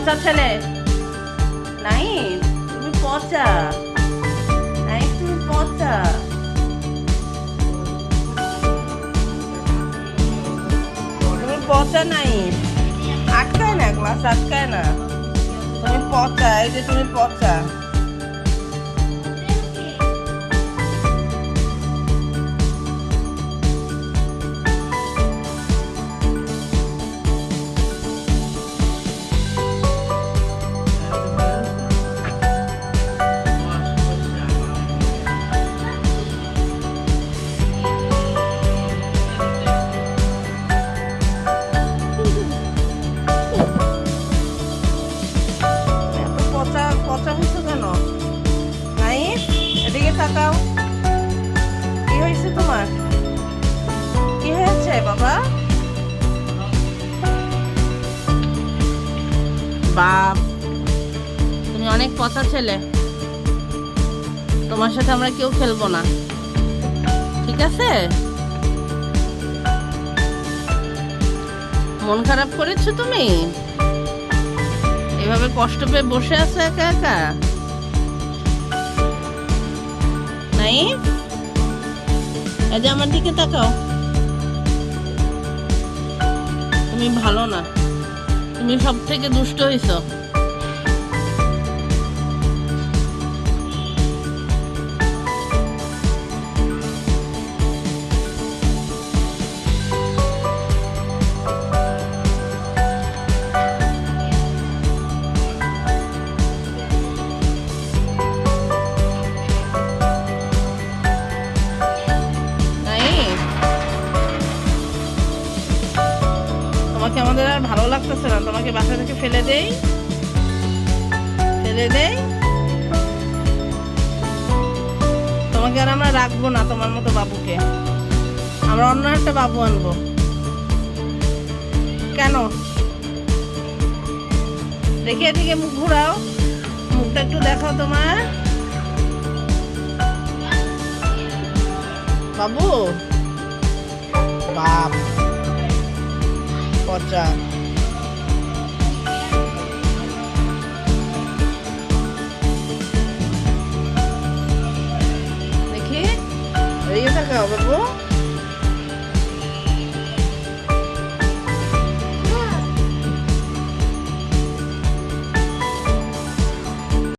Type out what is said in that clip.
পচা ছেলে? নাই তুমি পচা। নাই তুমি পচা। তুমি পচা নাই আটকায় না গ্লাস আটকায় না। তুমি পচা, এই যে তুমি পচা। তাকাও। কি হয়েছে তোমার? কি হয়েছে, বাবা? বাপ, তুমি অনেক পচা ছেলে। তোমার সাথে আমরা কেউ খেলব না। ঠিক আছে? মন খারাপ করেছ তুমি? এভাবে কষ্ট পেয়ে বসে আছো একা একা? নাই। এই যে আমার দিকে তাকাও। তুমি ভালো না। তুমি সব থেকে দুষ্ট হইছো। তোমাকে আমাদের আর ভালো লাগতেছে না। তোমাকে বাসা থেকে ফেলে দেই। ফেলে দেই। তোমাকে আর আমরা রাখব না তোমার মতো বাবুকে। আমরা অন্য একটা বাবু আনব। কেন? দেখি এদিকে মুখ ঘুরাও। মুখটা একটু দেখাও তোমার। বাবু? বাপ। পচা দেখি। এদিকে থাকা বাবু।